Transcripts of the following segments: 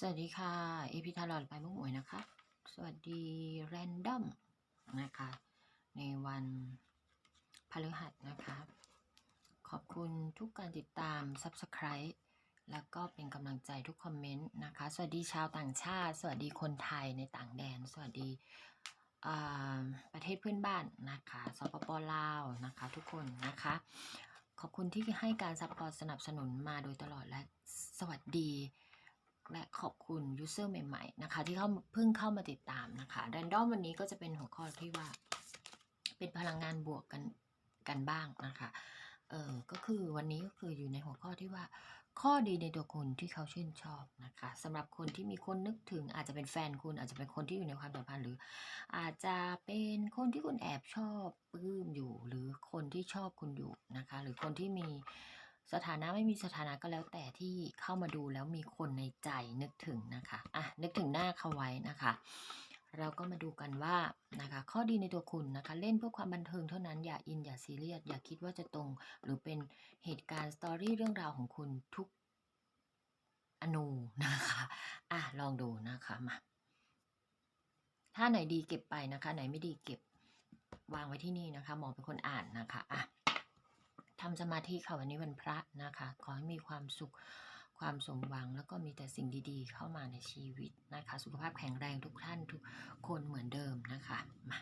สวัสดีค่ะ เอพิทารอนไปมุกหวยนะคะ สวัสดีแรนดอมนะคะ ในวันพฤหัสนะคะ ขอบคุณทุกการติดตาม Subscribe แล้วก็เป็นกำลังใจทุกคอมเมนต์นะคะ สวัสดีชาวต่างชาติ สวัสดีคนไทยในต่างแดน สวัสดีประเทศเพื่อนบ้านนะคะสปปลาวนะคะ ทุกคนนะคะ ขอบคุณที่ให้การซัพพอร์ตสนับสนุนมาโดยตลอดและสวัสดี และขอบคุณยูเซอร์ใหม่ๆนะคะที่เข้าเพิ่งเข้ามาติดตามนะคะแรนดอมวันนี้ก็จะเป็นหัวข้อที่ว่า เป็นพลังงานบวกกันกันบ้างนะคะเออก็คือวันนี้ก็คืออยู่ในหัวข้อที่ว่า ข้อดีในตัวคุณที่เขาชื่นชอบนะคะสำหรับคนที่มีคนนึกถึงอาจจะเป็นแฟนคุณอาจจะเป็นคนที่อยู่ในความสัมพันธ์หรือ อาจจะเป็นคนที่คุณแอบชอบปลื้มอยู่ หรือคนที่ชอบคุณอยู่นะคะ หรือคนที่มี สถานะไม่มีสถานะก็แล้วแต่ที่เข้ามาดูแล้วมีคนในใจนึกถึงนะคะอะนึกถึงหน้าเขาไว้นะคะ เราก็มาดูกันว่านะคะข้อดีในตัวคุณนะคะ เล่นเพื่อความบันเทิงเท่านั้นอย่าอินอย่าซีเรียสอย่าคิดว่าจะตรง หรือเป็นเหตุการณ์สตอรี่เรื่องราวของคุณทุกอนูนะคะอะลองดูนะคะมาถ้าไหนดีเก็บไปนะคะ ไหนไม่ดีเก็บวางไว้ที่นี่นะคะ หมอเป็นคนอ่านนะคะอะ ทำสมาธิค่ะวันนี้วันพระนะคะ ขอให้มีความสุขความสมหวังแล้วก็มีแต่สิ่งดีๆ เข้ามาในชีวิตนะคะ สุขภาพแข็งแรงทุกท่านทุกคนเหมือนเดิมนะคะมา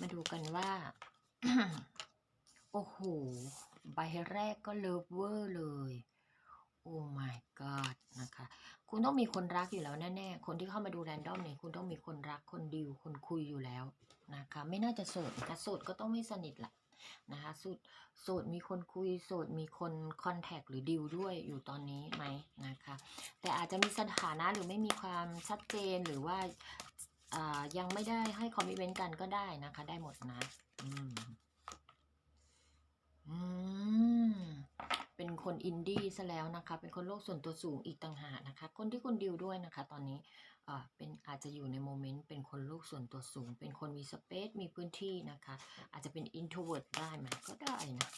มาดูกันว่า โอ้โห ใบแรกก็เลิฟเวอร์เลย โอ้ my god นะคะ คุณต้องมีคนรักอยู่แล้วแน่ๆ คนที่เข้ามาดูแรนดอมเนี่ย คุณต้องมีคนรัก คนดิว คนคุยอยู่แล้วนะคะ ไม่น่าจะโสดนะคะ โสดก็ต้องไม่สนิทแหละนะคะโสดโสดมีคนคุย โสดมีคนคอนแทคหรือดิวด้วยอยู่ตอนนี้ไหมนะคะ แต่อาจจะมีสถานะหรือไม่มีความชัดเจนหรือว่ายังไม่ได้ให้คอมมิเมนต์กันก็ได้นะคะ ได้หมดนะ อืม อืม เป็น คนอินดี้ซะแล้วนะคะ เป็นคนโลกส่วนตัวสูงอีกต่างหากนะคะ คนที่คุณดิวด้วยนะคะ ตอนนี้อ่าเป็นอาจจะอยู่ในโมเมนต์เป็นคนโลกส่วนตัวสูง เป็นคนมีสเปซมีพื้นที่นะคะ อาจจะเป็น introvert ได้ไหมก็ได้นะ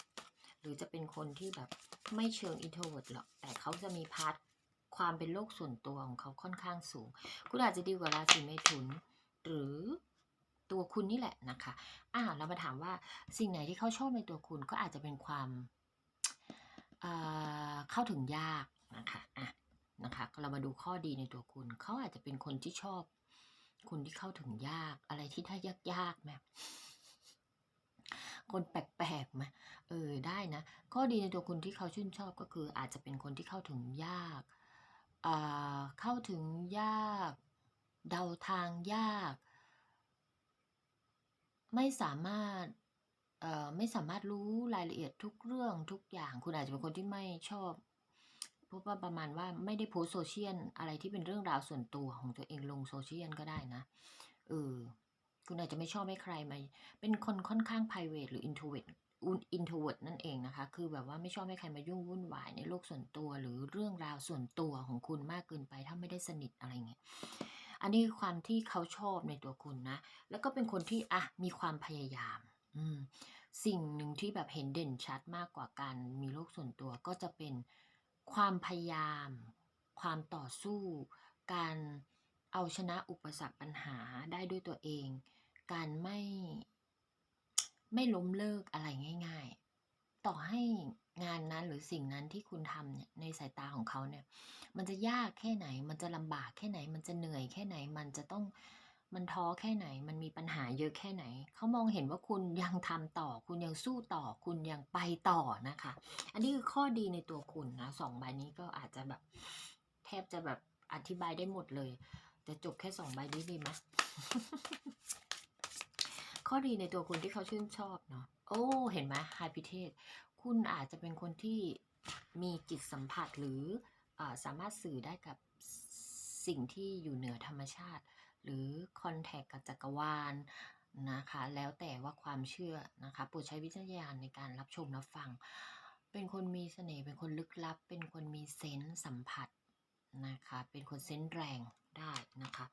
หรือจะเป็นคนที่แบบไม่เชิง introvert หรอก แต่เขาจะมีพาร์ทความเป็นโลกส่วนตัวของเขาค่อนข้างสูง คุณอาจจะดีกว่าราศีเมถุน หรือตัวคุณนี่แหละนะคะ อ่าเรามาถามว่าสิ่งไหนที่เขาชอบในตัวคุณก็อาจจะเป็นความ เข้าถึงยากนะคะอะนะคะเรามาดูข้อดีในตัวคุณ เขาอาจจะเป็นคนที่ชอบ คนที่เข้าถึงยาก อะไรที่ถ้ายากๆไหมคนแปลกๆไหมเออได้นะ ข้อดีในตัวคุณที่เขาชื่นชอบก็คือ อาจจะเป็นคนที่เข้าถึงยากอ่าเข้าถึงยาก เดาทางยาก ไม่สามารถ เอ่อไม่สามารถรู้รายละเอียดทุกเรื่องทุกอย่าง คุณอาจจะเป็นคนที่ไม่ชอบพบว่าประมาณว่าไม่ได้โพสต์โซเชียลอะไรที่เป็นเรื่องราวส่วนตัวของตัวเองลงโซเชียลก็ได้นะเออคุณอาจจะไม่ชอบให้ใครมา เป็นคนค่อนข้าง private หรือ introvert introvert นั่นเองนะคะ คือแบบว่าไม่ชอบให้ใครมายุ่งวุ่นวายในโลกส่วนตัว หรือเรื่องราวส่วนตัวของคุณมากเกินไป ถ้าไม่ได้สนิทอะไรเงี้ย อันนี้คือความที่เขาชอบในตัวคุณนะ แล้วก็เป็นคนที่อะมีความพยายาม อืมสิ่งหนึ่งที่แบบเห็นเด่นชัดมากกว่าการมีโลกส่วนตัวก็จะเป็นความพยายาม ความต่อสู้ การเอาชนะอุปสรรคปัญหาได้ด้วยตัวเอง การไม่ไม่ล้มเลิกอะไรง่าย ๆ ต่อให้งานนั้นหรือสิ่งนั้นที่คุณทำเนี่ยในสายตาของเขาเนี่ย มันจะยากแค่ไหน มันจะลำบากแค่ไหน มันจะเหนื่อยแค่ไหน มันจะต้อง มันท้อแค่ไหน มันมีปัญหาเยอะแค่ไหน เขามองเห็นว่าคุณยังทำต่อ คุณยังสู้ต่อ คุณยังไปต่อนะคะ อันนี้คือข้อดีในตัวคุณนะสองใบนี้ก็อาจจะแบบแทบจะแบบอธิบายได้หมดเลย แต่จบแค่สองใบนี้ดีไหมข้อดีในตัวคุณที่เขาชื่นชอบเนาะ โอ้ เห็นไหมไฮพิเทศ คุณอาจจะเป็นคนที่มีจิตสัมผัสหรืออสามารถสื่อได้กับสิ่งที่อยู่เหนือธรรมชาติ หรือคอนแทคกับจักรวาลนะคะ แล้วแต่ว่าความเชื่อนะคะโปรดใช้วิจารณญาณในการรับชมรับฟัง เป็นคนมีเสน่ห์เป็นคนลึกลับ เป็นคนมีเซนส์สัมผัสนะคะ เป็นคนเซนส์แรงได้นะคะ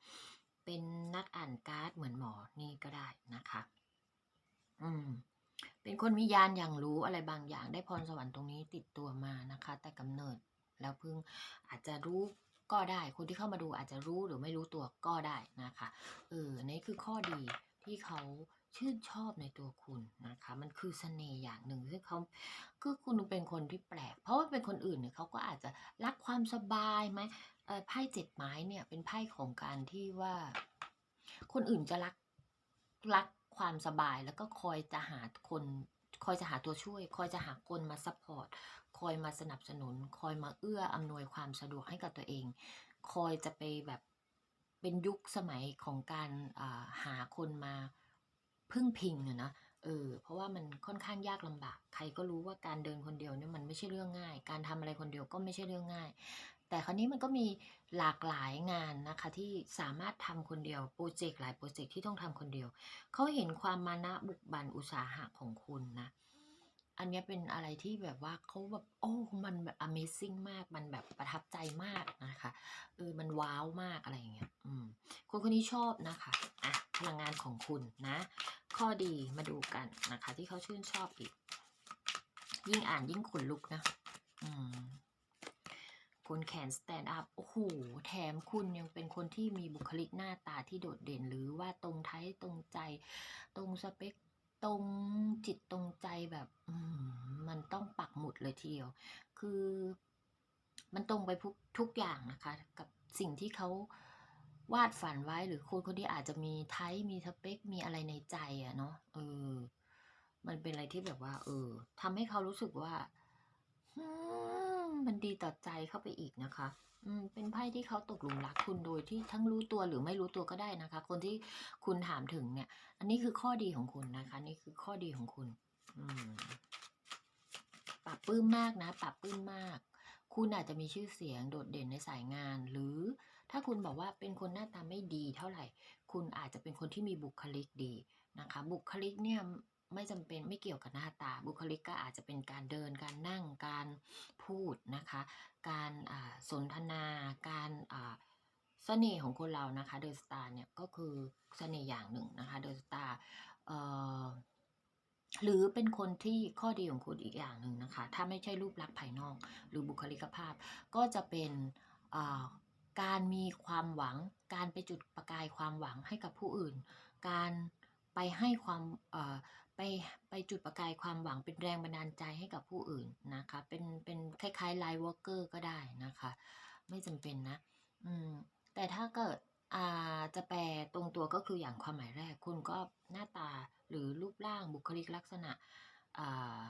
เป็นนักอ่านการ์ดเหมือนหมอนี่ก็ได้นะคะ อืมเป็นคนมียานอย่างรู้อะไรบางอย่างได้พรสวรรค์ตรงนี้ติดตัวมานะคะ แต่กำเนิดแล้วเพิ่งอาจจะรู้ ก็ได้ คนที่เข้ามาดูอาจจะรู้หรือไม่รู้ตัวก็ได้นะคะ เออนี่คือข้อดีที่เขาชื่นชอบในตัวคุณนะคะ มันคือเสน่ห์อย่างหนึ่งซึ่เขาคือคุณเป็นคนที่แปลก เพราะว่าเป็นคนอื่นเนี่ยเขาก็อาจจะรักความสบายไหมไพ่เจ็ดไม้เนี่ยเป็นไพ่ของการที่ว่า คนอื่นจะรักรักความสบายแล้วก็คอยจะหาคน คอยจะหาตัวช่วย คอยจะหาคนมาซัพพอร์ต คอยมาสนับสนุน คอยมาเอื้ออำนวยความสะดวกให้กับตัวเอง คอยจะไปแบบเป็นยุคสมัยของการาหาคนมาพึ่งพิงอะนะ เออ เพราะว่ามันค่อนข้างยากลำบาก ใครก็รู้ว่าการเดินคนเดียวเนี่ยมันไม่ใช่เรื่องง่าย การทำอะไรคนเดียวก็ไม่ใช่เรื่องง่าย แต่คราวนี้มันก็มีหลากหลายงานนะคะที่สามารถทำคนเดียวโปรเจกต์หลายโปรเจกต์ที่ต้องทำคนเดียว เขาเห็นความมานะบุกบันอุตสาหะของคุณนะ อันนี้เป็นอะไรที่แบบว่าเขาแบบโอ้มันแบบ amazing มากมันแบบประทับใจมากนะคะเออมันว้าวมากอะไรอย่างเงี้ยอืมคนคนนี้ชอบนะคะอะพลังงานของคุณนะ ข้อดีมาดูกันนะคะ ที่เขาชื่นชอบอีก ยิ่งอ่านยิ่งขนลุกนะ อืมคนแขน stand up โอ้โหแถมคุณยังเป็นคนที่มีบุคลิกหน้าตาที่โดดเด่น หรือว่าตรงไทยตรงใจ ตรงสเปค ตรงจิตตรงใจแบบมันต้องปักหมุดเลยทีเดียว คือมันตรงไปทุกทุกอย่างนะคะ กับสิ่งที่เขาวาดฝันไว้หรือคนคนที่อาจจะมีไทป์มีสเปค มีอะไรในใจอะเนาะเออ มันเป็นอะไรที่แบบว่า เออทำให้เขารู้สึกว่ามันดีต่อใจเข้าไปอีกนะคะ เป็นไพ่ที่เขาตกหลุมรักคุณโดยที่ทั้งรู้ตัวหรือไม่รู้ตัวก็ได้นะคะ คนที่คุณถามถึงเนี่ย อันนี้คือข้อดีของคุณนะคะ นี่คือข้อดีของคุณ อืมปรับปลื้มมากนะปรับปลื้มมาก คุณอาจจะมีชื่อเสียงโดดเด่นในสายงาน หรือถ้าคุณบอกว่าเป็นคนหน้าตาไม่ดีเท่าไหร่ คุณอาจจะเป็นคนที่มีบุคลิกดีนะคะ บุคลิกเนี่ย ไม่จำเป็นไม่เกี่ยวกับหน้าตาบุคลิกก็อาจจะเป็นการเดินการนั่งการพูดนะคะ การอ่าสนทนาการอ่าเสน่ห์ของคนเรานะคะเดอะสตาร์เนี่ยก็คือเสน่ห์อย่างหนึ่งนะคะเดอะสตาร์เอ่อหรือเป็นคนที่ข้อดีของคุณอีกอย่างหนึ่งนะคะ ถ้าไม่ใช่รูปลักษณ์ภายนอก หรือบุคลิกภาพ ก็จะเป็นอ่าการมีความหวัง การไปจุดประกายความหวังให้กับผู้อื่น การไปให้ความอ่อ ไปไปจุดประกายความหวังเป็นแรงบันดาลใจให้กับผู้อื่นนะคะ เป็นเป็นคล้ายๆไลท์วอร์เกอร์ก็ได้นะคะ ไม่จำเป็นนะ อืม แต่ถ้าเกิดอ่าจะแปลตรงตัวก็คืออย่างความหมายแรก คุณก็หน้าตาหรือรูปร่างบุคลิกลักษณะอ่า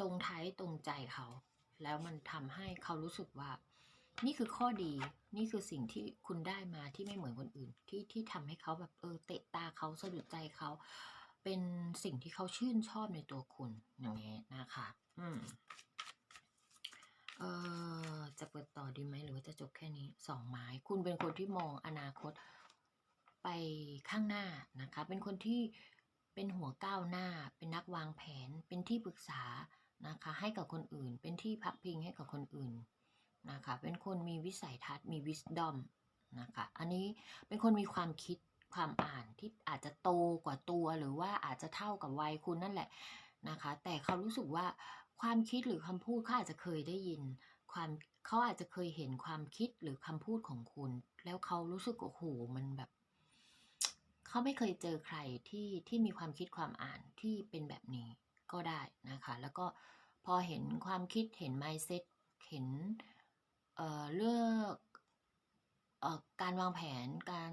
ตรงไทยตรงใจเขา แล้วมันทำให้เขารู้สึกว่า นี่คือข้อดีนี่คือสิ่งที่คุณได้มาที่ไม่เหมือนคนอื่น ที่ที่ทำให้เขาแบบเออเตะตาเขาสะดุดใจเขา เป็นสิ่งที่เขาชื่นชอบในตัวคุณอย่างเงี้ยนะคะ อืม เออจะเปิดต่อดีไหมหรือว่าจะจบแค่นี้สองไม้คุณเป็นคนที่มองอนาคตไปข้างหน้านะคะ เป็นคนที่เป็นหัวก้าวหน้า เป็นนักวางแผน เป็นที่ปรึกษานะคะ ให้กับคนอื่น เป็นที่พักพิงให้กับคนอื่นนะคะ เป็นคนมีวิสัยทัศน์มี wisdom นะคะ อันนี้เป็นคนมีความคิด ความอ่านที่อาจจะโตกว่าตัวหรือว่าอาจจะเท่ากับวัยคุณนั่นแหละนะคะ แต่เขารู้สึกว่าความคิดหรือคำพูดเขาอาจจะเคยได้ยิน ความเขาอาจจะเคยเห็นความคิดหรือคำพูดของคุณ แล้วเขารู้สึกโอ้โหมันแบบเขาไม่เคยเจอใครที่ที่มีความคิดความอ่านที่เป็นแบบนี้ก็ได้นะคะ แล้วก็พอเห็นความคิดเห็น mindset เห็นเอ่อเลือกเอ่อการวางแผนการ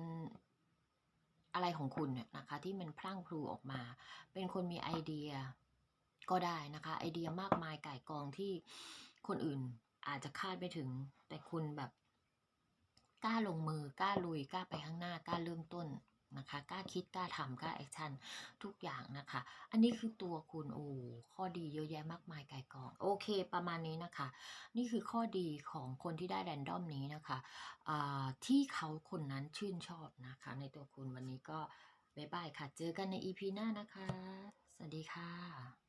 อะไรของคุณเนี่ยนะคะที่มันพลั่งพลูออกมา เป็นคนมีไอเดียก็ได้นะคะ ไอเดียมากมายไก่กองที่คนอื่นอาจจะคาดไม่ถึง แต่คุณแบบกล้าลงมือกล้าลุยกล้าไปข้างหน้ากล้าเริ่มต้น นะคะกล้าคิดกล้าทำกล้าแอคชั่นทุกอย่างนะคะ อันนี้คือตัวคุณโอ้ข้อดีเยอะแยะมากมายไกลกอง โอเค ประมาณนี้นะคะ นี่คือข้อดีของคนที่ได้แรนดอมนี้นะคะที่เขาคนนั้นชื่นชอบนะคะ ในตัวคุณวันนี้ก็บ๊ายบายค่ะ เจอกันในอีพีหน้านะคะ สวัสดีค่ะ